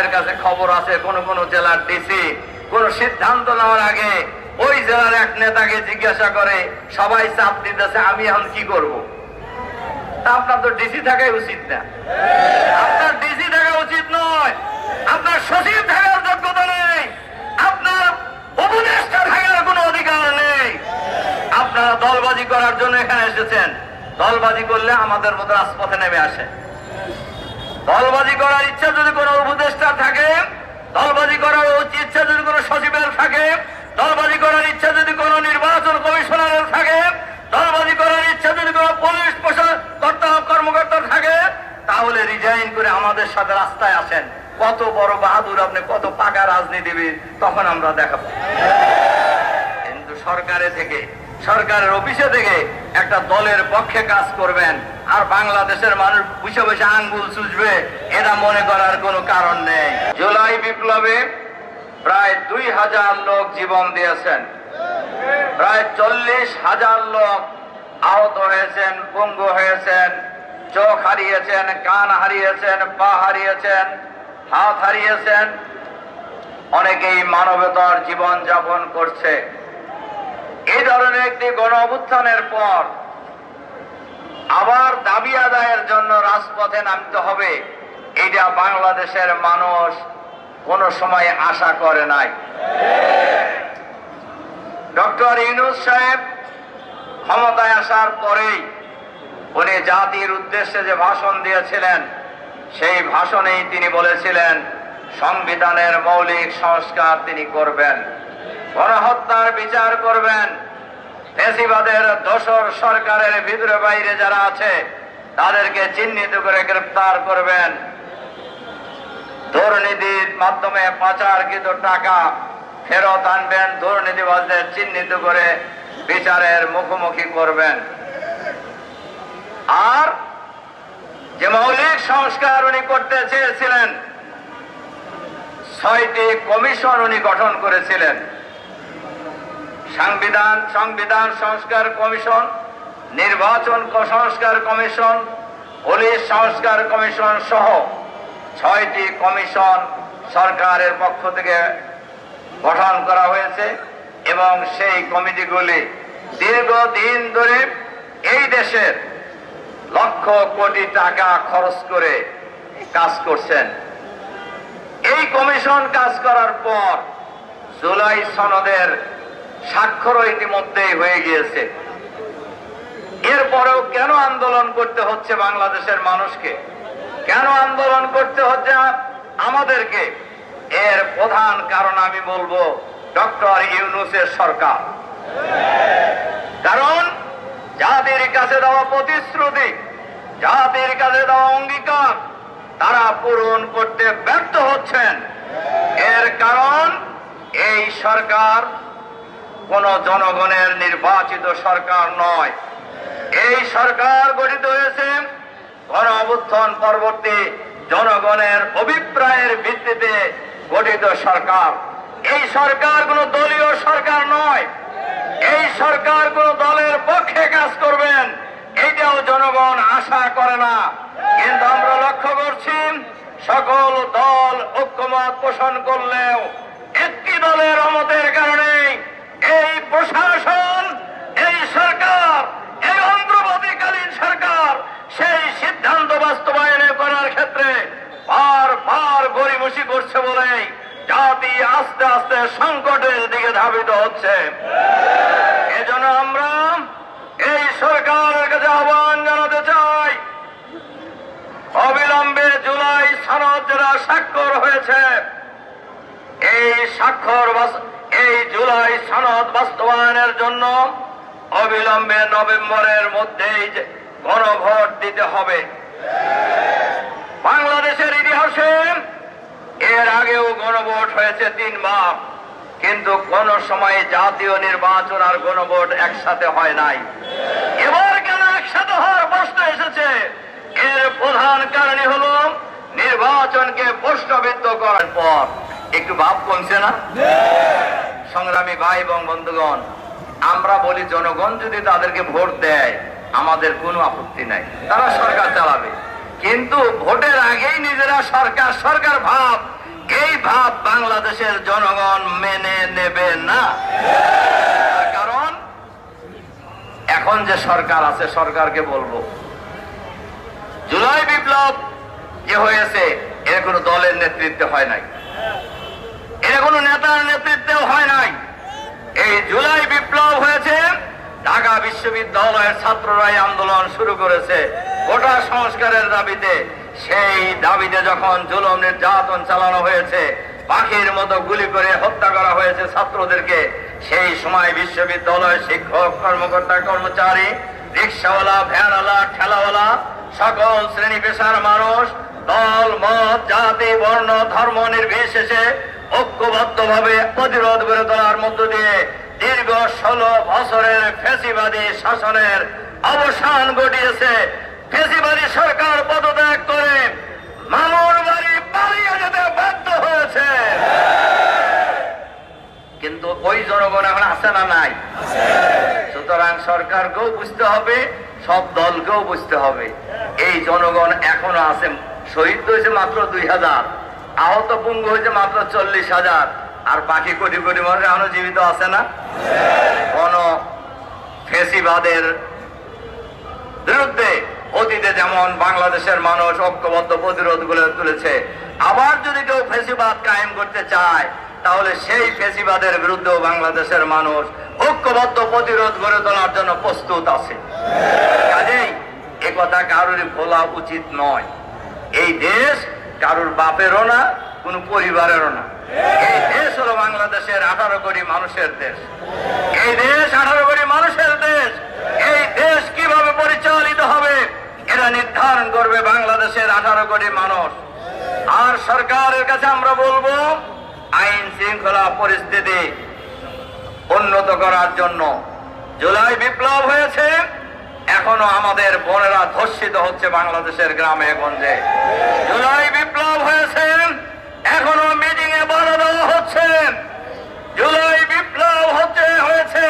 আমাদের কাছে খবর আছে কোন কোন জেলার ডিসি কোন সিদ্ধান্ত নেওয়ার আগে ওই জেলার এক নেতাকে জিজ্ঞাসা করে, সবাই চাপ দিতেছে, আমি এখন কি করব? আপনার তো ডিসি থাকাই উচিত না। আপনার ডিসি থাকা উচিত নয়। আপনার সচিব থাকার যোগ্যতা নেই। আপনার উপদেষ্টা থাকার কোনো অধিকার নেই। আপনারা দলবাজি করার জন্য এখানে এসেছেন। দলবাজি করলে আমাদের মতো রাজপথে নেমে আসে। দলবাজি করার ইচ্ছা যদি কোনো উপদেষ্টা থাকে দলবাজি করার ইচ্ছা যদি কোনো সচিবের থাকে দলবাজি করার ইচ্ছা যদি কোনো নির্বাচন কমিশনারের থাকে দলবাজি করার ইচ্ছা যদি কোনো পুলিশ কর্তা কর্মকর্তা থাকে তাহলে রিজাইন করে আমাদের সাথে রাস্তায় আসেন। কত বড় বাহাদুর আপনি কত পাকা রাজনীতিবিদ তখন আমরা দেখাবো। কিন্তু সরকারে থেকে সরকারের অফিসে থেকে একটা দলের পক্ষে কাজ করবেন আর বাংলাদেশের মানুষ বসে বসে আঙ্গুল চুষবে এটা মনে করার কোনো কারণ নেই। জুলাই বিপ্লবে প্রায় দুই হাজার লোক জীবন দিয়েছেন। প্রায় চল্লিশ হাজার লোক আহত হয়েছেন, পঙ্গু হয়েছেন, চোখ হারিয়েছেন, কান হারিয়েছেন, পা হারিয়েছেন, হাত হারিয়েছেন। অনেকেই মানবতার জীবন যাপন করছে। এই ধরনের একটি গণ অভ্যুত্থানের পর আবার দাবি আদায়ের জন্য রাজপথে নামতে হবে। এটা বাংলাদেশের মানুষ কোনো সময় আশা করে নাই। ডক্টর ইউনুস সাহেব ক্ষমতায় আসার পরেই উনি জাতির উদ্দেশ্যে যে ভাষণ দিয়েছিলেন, সেই ভাষণেই তিনি বলেছিলেন, সংবিধানের মৌলিক সংস্কার তিনি করবেন। গণহত্যার বিচার করবেন। ফেসিবাদের দোসর সরকারের ভিতরে বাইরে যারা আছে, তাদেরকে চিহ্নিত করে গ্রেপ্তার করবেন। দুর্নীতির মাধ্যমে পাচারকৃত টাকা ফেরত আনবেন, দুর্নীতিবাজদের চিহ্নিত করে বিচারের মুখোমুখি করবেন। আর যে মৌলিক সংস্কার উনি করতে চেয়েছিলেন, ছয়টি কমিশন উনি গঠন করেছিলেন। সংবিধান সংবিধান সংস্কার কমিশন, নির্বাচন সংস্কার কমিশন, পুলিশ সংস্কার কমিশন সহ ছয়টি কমিশন সরকারের পক্ষ থেকে গঠন করা হয়েছে এবং সেই কমিটিগুলি দীর্ঘদিন ধরে এই দেশের লক্ষ কোটি টাকা খরচ করে কাজ করছেন। এই কমিশন কাজ করার পর জুলাই সনদের স্বাক্ষরও ইতিমধ্যেই হয়ে গিয়েছে। এরপরেও কেন আন্দোলন করতে হচ্ছে বাংলাদেশের মানুষকে? কেন আন্দোলন করতে হচ্ছে আমাদেরকে? এর প্রধান কারণ আমি বলব ডক্টর ইউনুসের সরকার। কারণ যাদের কাছে দেওয়া প্রতিশ্রুতি যাদের কাছে দেওয়া অঙ্গীকার, তারা পূরণ করতে ব্যর্থ হচ্ছেন। এর কারণ এই সরকার কোন জনগণের নির্বাচিত সরকার নয়। এই সরকার গঠিত হয়েছে গণ অভ্যুত্থান পরবর্তী জনগণের অভিপ্রায়ের ভিত্তিতে গঠিত সরকার। এই সরকার কোন দলীয় সরকার নয়। এই সরকার কোন দলের পক্ষে কাজ করবেন এইটাও জনগণ আশা করে না। কিন্তু আমরা লক্ষ্য করছি, সকল দল ঐক্যমত পোষণ করলেও একটি দলের অমতের কারণে এই প্রশাসন এই সরকার এই অন্তর্বর্তীকালীন সরকার সেই সিদ্ধান্ত বাস্তবায়নে করার ক্ষেত্রে বার বার গরিমসি করছে বলেই জাতি আস্তে আস্তে সংকটের দিকে ধাবিত হচ্ছে। এজন্য আমরা এই সরকারের কাছে আহ্বান জানাতে চাই, অবিলম্বে জুলাই সনদ যারা স্বাক্ষর হয়েছে, এই স্বাক্ষর এই জুলাই সনদ বাস্তবায়নের জন্য অবিলম্বে নভেম্বরের মধ্যেই গণভোট দিতে হবে। বাংলাদেশের ইতিহাসে এর আগেও গণভোট হয়েছে তিনবার কিন্তু কোন সময় জাতীয় নির্বাচন আর গণভোট একসাথে হয় নাই। এবার কেন একসাথে হওয়ার প্রশ্ন এসেছে? এর প্রধান কারণই হল নির্বাচনকে প্রশ্নবিদ্ধ করার পর। একটু ভাব কমছে না? সংগ্রামী ভাই এবং বন্ধুগণ, আমরা বলি জনগণ যদি তাদেরকে ভোট দেয় আমাদের কোনো আপত্তি নাই। তারা সরকার চালাবে। কিন্তু ভোটের আগেই নিজেরা সরকার সরকার ভাব। এই ভাব বাংলাদেশের জনগণ মেনে নেবে না। কারণ, এখন যে সরকার আছে, সরকারকে বলব, জুলাই বিপ্লব যে হয়েছে, এর কোনো দলের নেতৃত্বে হয় নাই। এর কোনো নেতার নেতৃত্বেও হয় নাই। এই জুলাই বিপ্লব হয়েছে ঢাকা বিশ্ববিদ্যালয়ের ছাত্ররাই আন্দোলন শুরু করেছে। গোটা সংস্কারের দাবিতে সেই দাবিতে যখন জুলম নির্যাতন চালানো হয়েছে, পাখির মতো গুলি করে হত্যা করা হয়েছে ছাত্রদেরকে, সেই সময় বিশ্ববিদ্যালয়ের শিক্ষক, কর্মকর্তা, কর্মচারী, রিক্সাওয়ালা ভ্যানওয়ালা ঠেলাওয়ালা, সকল শ্রেণি পেশার মানুষ, দল, মত, জাতি, বর্ণ, ধর্ম নির্বিশেষে ঐক্যবদ্ধভাবে প্রতিরোধ গড়ে তোলার মধ্য দিয়ে দীর্ঘ ষোলো বছরের ফেসিবাদী শাসনের অবসান ঘটিয়েছে। ফেসিবাদী সরকার পদত্যাগ করে মামুর বাড়ি পালিয়ে যেতে বাধ্য হয়েছে। কিন্তু ওই জনগণ এখন আছে না নাই? সুতরাং সরকারকেও বুঝতে হবে, সব দলকেও বুঝতে হবে। এই জনগণ এখনও আছে, শহীদ হয়েছে মাত্র দুই হাজার, আহত পুঙ্গ হয়েছে মাত্র চল্লিশ হাজার। আর বাকি কোটি কোটি মানুষ এখনও জীবিত আছে না? কোন ফেসিবাদের বিরুদ্ধে অতীতে যেমন বাংলাদেশের মানুষ ঐক্যবদ্ধ প্রতিরোধ গড়ে তুলেছে, আবার যদি কেউ ফেসিবাদ কায়েম করতে চায়, তাহলে সেই ফেসিবাদের বিরুদ্ধেও বাংলাদেশের মানুষ ঐক্যবদ্ধ প্রতিরোধ গড়ে তোলার জন্য প্রস্তুত আছে। কাজেই এ কথা কারোর বলা উচিত নয়। এই দেশ কারোর বাপেরও না, কোন পরিবারেরও না। দেশ হলো বাংলাদেশের আঠারো কোটি মানুষের দেশ। এই দেশ আঠারো কোটি মানুষের দেশ। এই দেশ কীভাবে পরিচালিত হবে এরা নির্ধারণ করবে বাংলাদেশের আঠারো কোটি মানুষ। আর সরকারের কাছে আমরা বলব, আইন শৃঙ্খলা পরিস্থিতি উন্নত করার জন্য। জুলাই বিপ্লব হয়েছে, এখনও আমাদের বোনেরা ধর্ষিত হচ্ছে বাংলাদেশের গ্রামে গঞ্জে। জুলাই বিপ্লব হয়েছে এখনও মিটিং এ দেওয়া হচ্ছে। জুলাই বিপ্লব হচ্ছে হয়েছে।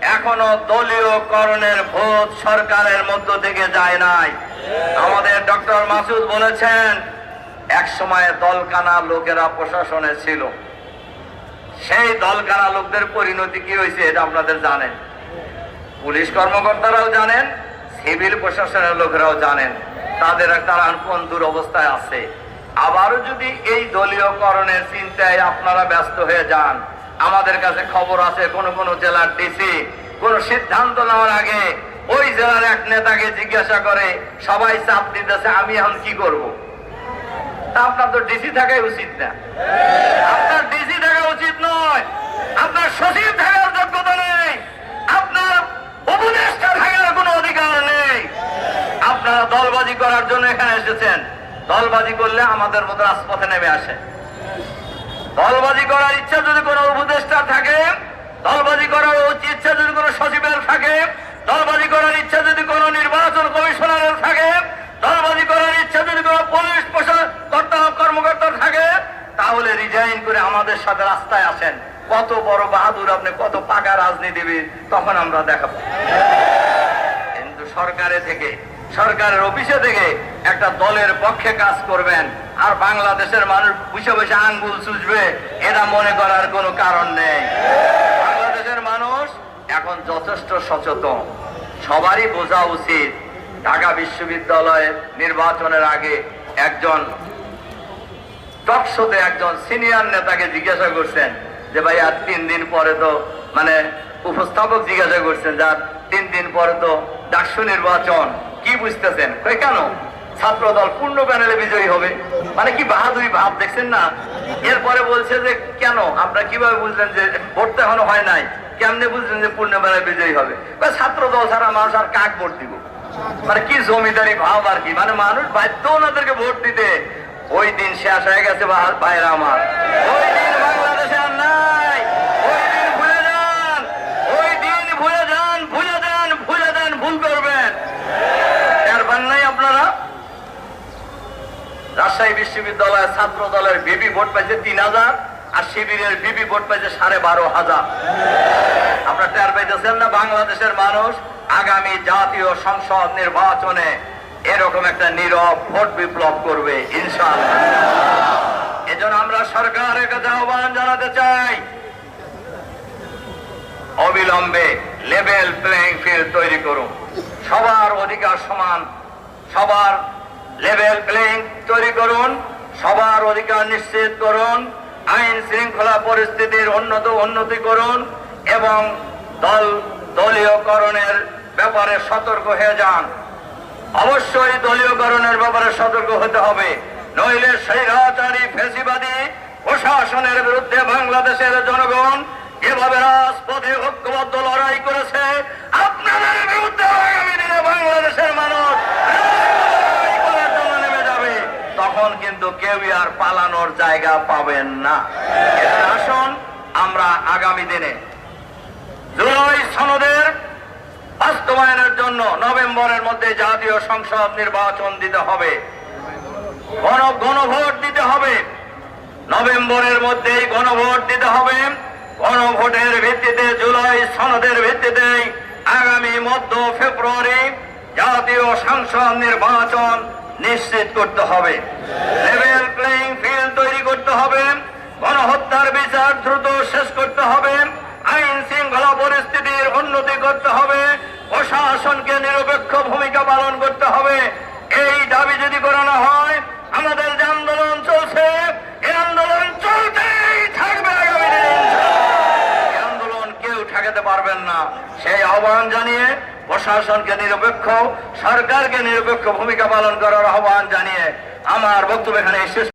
এখনও দলীয় করণের ভোট সরকারের মধ্য থেকে যায় নাই। আমাদের ডক্টর মাসুদ বলেছেন, এক সময় দলকানা লোকেরা প্রশাসনে ছিল। সেই দলকানা লোকদের পরিণতি কি হয়েছে এটা আপনাদের জানেন? পুলিশ কর্মকর্তারাও জানেন, সিভিল প্রশাসনের লোকেরাও জানেন। তাদের তারা কোন দুরবস্থায় আছে? আবারও যদি এই দলীয়করণের চিন্তায় আপনারা ব্যস্ত হয়ে যান, আমাদের কাছে খবর আছে কোন কোন জেলার ডিসি কোন সিদ্ধান্ত নেওয়ার আগে ওই জেলার এক নেতাকে জিজ্ঞাসা করে, সবাই চাপ দিতেছে, আমি এখন কি করব? তা আপনার তো ডিসি থাকাই উচিত না। আপনার ডিসি থাকা উচিত নয়। আপনার থাকার যোগ্যতা নেই। আপনার কোনো অধিকার নেই। আপনারা দলবাজি করার জন্য এখানে এসেছেন। দলবাজি করলে আমাদের মতো রাজপথে নেমে আসে। দলবাজি করার ইচ্ছা যদি কোনো উপদেষ্টা থাকে, দলবাজি করার ইচ্ছা যদি কোনো সচিবের থাকে, দলবাজি করার ইচ্ছা যদি কোনো নির্বাচন কমিশনারের থাকে, দলবাজি করার ইচ্ছা যদি কোনো পুলিশ কর্তা কর্মকর্তার থাকে, তাহলে রিজাইন করে আমাদের সাথে রাস্তায় আসেন। কত বড় বাহাদুর আপনি, কত পাকা রাজনীতিবিদ, তখন আমরা দেখাবো। কিন্তু সরকারে থেকে, সরকারের অফিসে থেকে একটা দলের পক্ষে কাজ করবেন, আর বাংলাদেশের মানুষ বসে বসে আঙ্গুল চুষবে, এটা মনে করার কোনো কারণ নেই। বাংলাদেশের মানুষ এখন যথেষ্ট সচেতন। সবারই বোঝা উচিত, ঢাকা বিশ্ববিদ্যালয়ে নির্বাচনের আগে একজন টকশোতে একজন সিনিয়র নেতাকে জিজ্ঞাসা করছেন যে ভাই আর তিন দিন পরে তো মানে উপস্থাপক জিজ্ঞাসা করছেন, যার তিন দিন পরে তো ডাকসু নির্বাচন। কি বুঝতেছেন? কেন? ছাত্র দল পূর্ণ প্যানেলে বিজয়ী হবে। মানে কি বাহাদুরি ভাব, দেখছেন না? এরপরে বলছে যে, কেন? আপনারা কীভাবে বুঝলেন যে ভোট তো হয় নাই? কেমনে বুঝলেন যে পূর্ণ প্যানেলে বিজয়ী হবে? ছাত্র দল ছাড়া মানুষ আর কাক ভোট দিব? মানে কি জমিদারি ভাব আর কি? মানে মানুষ বাধ্য ওনাদেরকে ভোট দিতে। ওই দিন শেষ হয়ে গেছে ভাইরা আমার। ওই দিন বাংলাদেশে আর নাই ওই দিন ভুলে যান ওই দিন ভুলে যান ভুলে যান ভুলে যান ভুল করবেন এর বান নাই আপনারা রাজশাহী বিশ্ববিদ্যালয়ের ছাত্র দলের বিবি ভোট পাইছে তিন হাজার, আর শিবিরের বিবি ভোট পাইছে সাড়ে বারো হাজার। আপনারা টের পাইতেছেন না, বাংলাদেশের মানুষ আগামী জাতীয় সংসদ নির্বাচনে এরকম একটা নীরব ভোট বিপ্লব করবে, ইনশাআল্লাহ। এজন্য আমরা সরকারের কাছে আহ্বান জানাতে চাই, অবিলম্বে লেভেল প্লেইং ফিল্ড তৈরি করুন। সবার অধিকার সমান, সবার লেভেল প্লেইং তৈরি করুন, সবার অধিকার নিশ্চিত করুন, আইন শৃঙ্খলা পরিস্থিতির উন্নত উন্নতি করুন এবং দল দলীয়করণের ব্যাপারে সতর্ক হয়ে যান। অবশ্যই দলীয়করণের ব্যাপারে সতর্ক হতে হবে, নইলে স্বৈরাচারী ফেসিবাদী প্রশাসনের বিরুদ্ধে বাংলাদেশের জনগণ যেভাবে রাজপথে ঐক্যবদ্ধ লড়াই করেছে। আপনাদের বিরুদ্ধে দিনে বাংলাদেশের মানুষ লড়াই করার জন্য নেমে যাবে তখন কিন্তু কেউই আর পালানোর জায়গা পাবেন না। আসুন আমরা আগামী দিনে। জুলাই সনদের বাস্তবায়নের জন্য নভেম্বরের মধ্যে জাতীয় সংসদ নির্বাচন দিতে হবে। গণ, গণভোট দিতে হবে। নভেম্বরের মধ্যেই গণভোট দিতে হবে। গণভোটের ভিত্তিতে, জুলাই সনদের ভিত্তিতে আগামী মধ্য ফেব্রুয়ারি জাতীয় সংসদ নির্বাচন নিশ্চিত করতে হবে। লেভেল প্লেইং ফিল্ড তৈরি করতে হবে। গণহত্যার বিচার দ্রুত শেষ করতে হবে। আইন শৃঙ্খলা পরিস্থিতির উন্নতি করতে হবে। প্রশাসনকে নিরপেক্ষ ভূমিকা পালন করতে হবে। এই দাবি যদি করানো হয়, আমাদের যে আন্দোলন চলছে, এই আন্দোলন চলতেই থাকবে আগামী আন্দোলন কেউ ঠেকাতে পারবেন না। সেই আহ্বান জানিয়ে প্রশাসনকে নিরপেক্ষ সরকারকে নিরপেক্ষ ভূমিকা পালন করার আহ্বান জানিয়ে আমার বক্তব্য এখানে শেষ